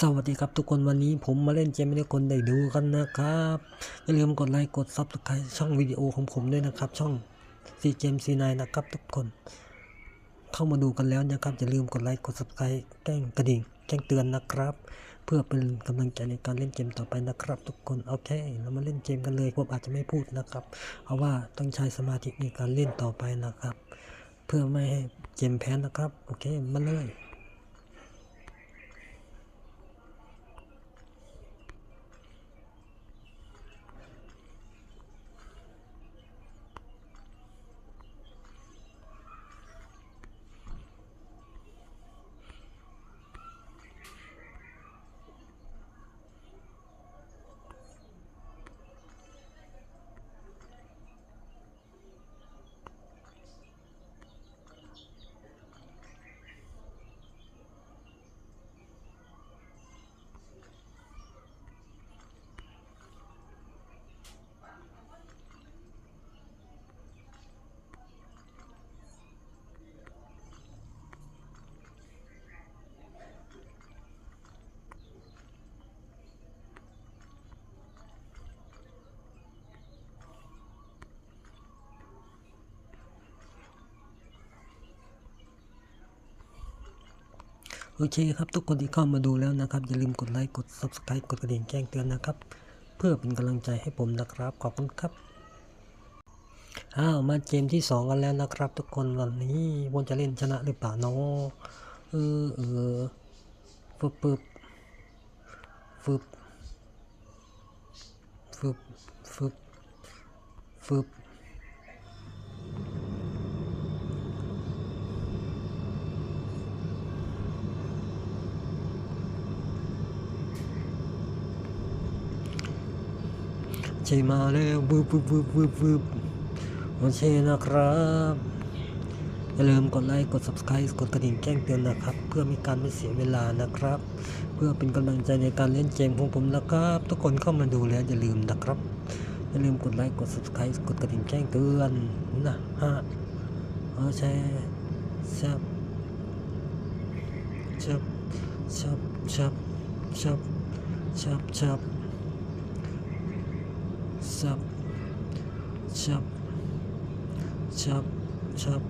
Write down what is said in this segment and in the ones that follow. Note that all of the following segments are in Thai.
สวัสดีครับทุกคนวันนี้ผมมาเล่นเกมให้ทุกคนได้ดูกันนะครับอย่าลืมกดไลค์กดซับสไครต์ช่องวิดีโอของผมด้วยนะครับ ช่องซีเกมซีนนะครับ ทุกคน เข้ามาดูกันแล้วนะครับอย่าลืมกดไลค์กดซับสไครต์แจ้งกระดิ่งแจ้งเตือนนะครับ เพื่อเป็นกำลังใจในการเล่นเกมต่อไปนะครับ ทุกคนโอเคเรามาเล่นเกมกันเลยผมอาจจะไม่พูดนะครับ เพราะว่าต้องใช้สมาธิในการเล่นต่อไปนะครับ เพื่อไม่ให้เกมแพ้นะครับ โอเคมาเลย โอเคครับทุกคนที่เข้ามาดูแล้วนะครับ อย่าลืมกดไลค์กด subscribe กดกระดิ่งแจ้งเตือนนะครับ เพื่อเป็นกำลังใจให้ผมนะครับ ขอบคุณครับอ้าวมาเกมที่สองกันแล้วนะครับ ทุกคนวันนี้วนจะเล่นชนะหรือเปล่าเนาะเออเออฟึบฟึบฟึบฟึบฟึบฟึบ ใช่มาแล้ววืบวืบวืบวืบวืบโอเคนะครับ อย่าลืมกดไลค์กด subscribe กดกระดิ่งแจ้งเตือนนะครับ เพื่อมีการไม่เสียเวลานะครับ เพื่อเป็นกำลังใจในการเล่นเกมของผมนะครับ ทุกคนเข้ามาดูแล้วอย่าลืมนะครับ อย่าลืมกดไลค์กด subscribe กดกระดิ่งแจ้งเตือนนะฮะโอเคชับชับชับชับชับชับชับ chập. Chập. Chập. Chập.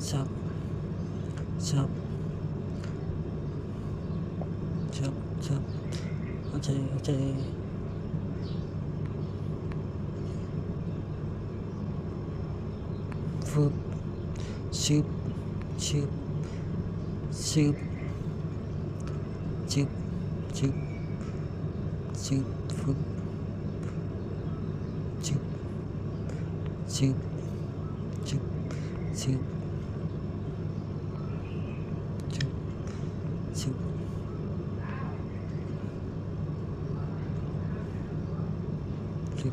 Chập. Chập. Chập. Chập. Ok ok vượt. Chụp chụp chụp chụp chụp chụp vượt. chinh chinh chinh chinh chinh chinh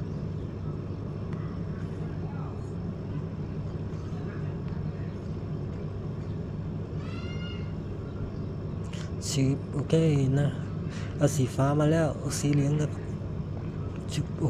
chinh ok na อาสีฟ้ามาแล้วสีเหลืองครับจุบโอ้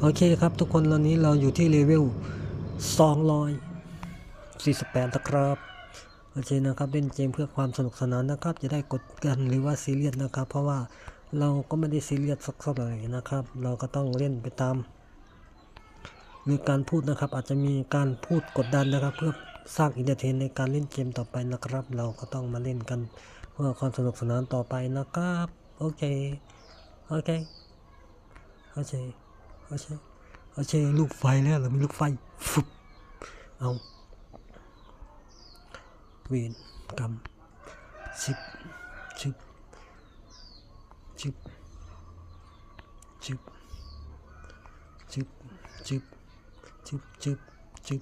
โอเคครับทุกคนตอนนี้เราอยู่ที่เลเวล248นะครับ โอเคนะครับเล่นเกมเพื่อความสนุกสนานนะครับ จะได้กดกันหรือว่าซีเรียสนะครับ เพราะว่าเราก็ไม่ได้ซีเรียสสักเท่าไหร่นะครับ เราก็ต้องเล่นไปตาม หรือการพูดนะครับ อาจจะมีการพูดกดดันนะครับ เพื่อสร้างอินเตอร์เทนในการเล่นเกมต่อไปนะครับ เราก็ต้องมาเล่นกันเพื่อความสนุกสนานต่อไปนะครับ โอเค โอเค โอเค โอเคโอเคลูกไฟแล้วเรามีลูกไฟฟุบเอาเวนกำชิบชิบชิบชิบชิบชิบชิบชิบชิบ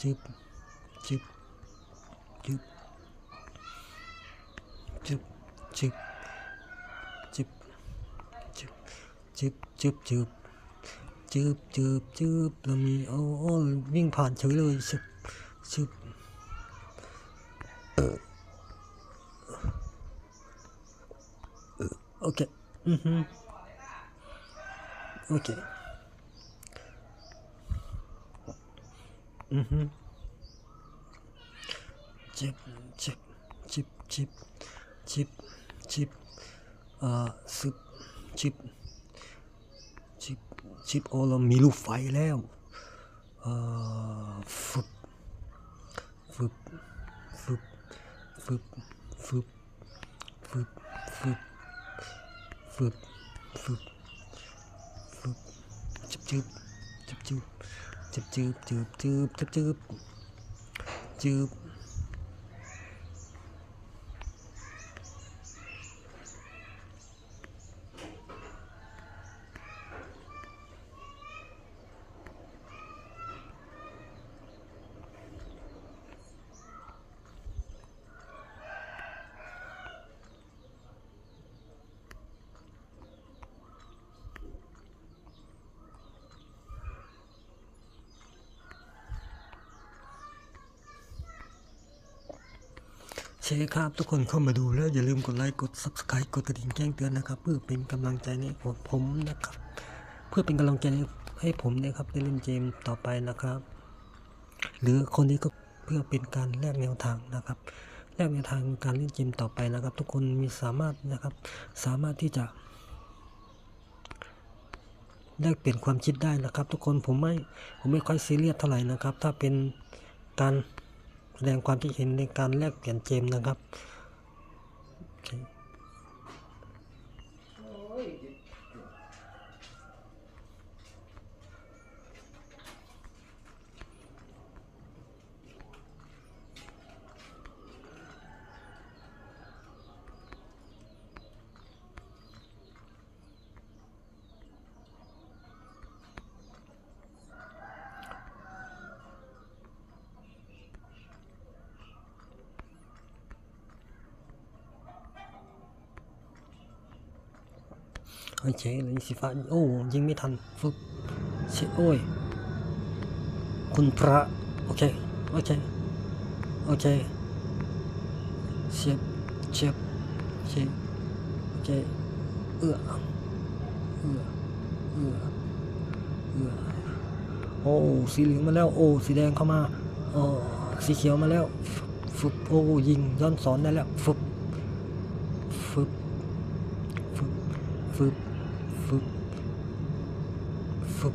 ชิบชิบชิบจึบจึบจึบจึบจึบจึบจึบ จึบจึบจึบแล้วมีโอ้โอ้วิ่งผ่านเฉยเลยชึบชึบเออเออโอเค อือฮึโอเค อือฮึจิบจิบจิบจิบจิบจิบอ่อซึบจิบ จิบจิบโอเรามีลูกไฟแล้วฟึบฟึบฟึบฟึบฟึบฟึบฟึบฟึบฟึบฟึบจิบจิบจิบจิบจิบจิบจิบจิบจิบจิบจิบ ชฟครับ ทุกคนเข้ามาดูแล้วอย่าลืมกดไลค์กด subscribe กดกระดิ่งแจ้งเตือนนะครับ เพื่อเป็นกำลังใจในผมผมนะครับ เพื่อเป็นกำลังใจให้ผมนะครับได้เล่นเกมต่อไปนะครับ หรือคนนี้ก็เพื่อเป็นการแลกแนวทางนะครับแลกแนวทางการเล่นเกมต่อไปนะครับ ทุกคนมีสามารถนะครับ สามารถที่จะแลกเปลี่ยนความคิดได้นะครับ ทุกคนผมไม่ผมไม่ค่อยซีเรียสเท่าไหร่นะครับ ถ้าเป็นการ แสดงความคิดเห็นในการแลกเปลี่ยนเกมนะครับ โอเคเลยสีฟ้าโอ้ยิงไม่ทันฟึบเชโอ้ยคุณพระโอเคโอเคโอเคเชียบเชียบโอเคโอเคเอื้อเอื้อเอื้อเอื้อโอ้สีเหลืองมาแล้วโอ้สีแดงเข้ามาโอ้สีเขียวมาแล้วฟึบโอ้ยิงย้อนสอนได้แล้วฟึบฟึบฟึบฟึบ ฟึบ ฟึบ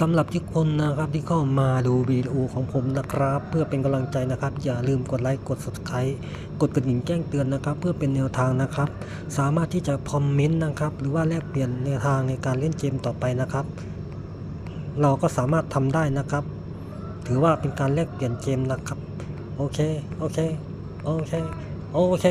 สำหรับทุกคนนะครับที่เข้ามาดูวิดีโอของผมนะครับ เพื่อเป็นกำลังใจนะครับ อย่าลืมกดไลค์กด subscribe กดกระดิ่งแจ้งเตือนนะครับ เพื่อเป็นแนวทางนะครับ สามารถที่จะคอมเมนต์นะครับ หรือว่าแลกเปลี่ยนแนวทางในการเล่นเกมต่อไปนะครับ เราก็สามารถทำได้นะครับ ถือว่าเป็นการแลกเปลี่ยนเกมนะครับโอเคโอเคโอเคโอเค